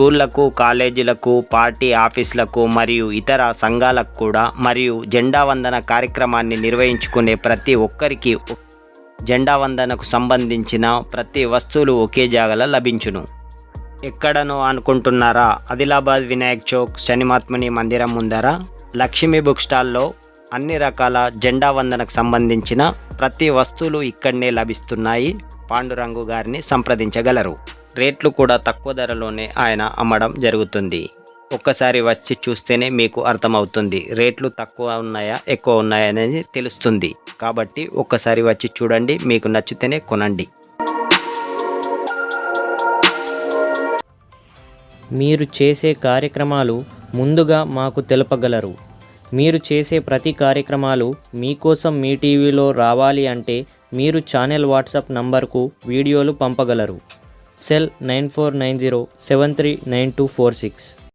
స్కూళ్ళకు కాలేజీలకు పార్టీ ఆఫీసులకు మరియు ఇతర సంఘాలకు కూడా మరియు జెండా వందన కార్యక్రమాన్ని నిర్వహించుకునే ప్రతి ఒక్కరికి జెండా వందనకు సంబంధించిన ప్రతి వస్తువులు ఒకే జాగలో లభించును. ఎక్కడనో అనుకుంటున్నారా? ఆదిలాబాద్ వినాయక్ చౌక్ శనిమాత్మని మందిరం ముందర లక్ష్మీ బుక్ స్టాల్లో అన్ని రకాల జెండా వందనకు సంబంధించిన ప్రతి వస్తువులు ఇక్కడనే లభిస్తున్నాయి. పాండురంగు గారిని సంప్రదించగలరు. రేట్లు కూడా తక్కువ ధరలోనే ఆయన అమ్మడం జరుగుతుంది. ఒక్కసారి వచ్చి చూస్తేనే మీకు అర్థమవుతుంది. రేట్లు తక్కువ ఉన్నాయా ఎక్కువ ఉన్నాయా అనేది తెలుస్తుంది. కాబట్టి ఒక్కసారి వచ్చి చూడండి మీకు నచ్చితేనే కొనండి. మీరు చేసే కార్యక్రమాలు ముందుగా మాకు తెలుపగలరు. మీరు చేసే ప్రతి కార్యక్రమాలు మీకోసం మీ టీవీలో రావాలి అంటే మీరు ఛానల్ వాట్సాప్ నంబర్కు వీడియోలు పంపగలరు. cell nine four nine zero seven three nine two four six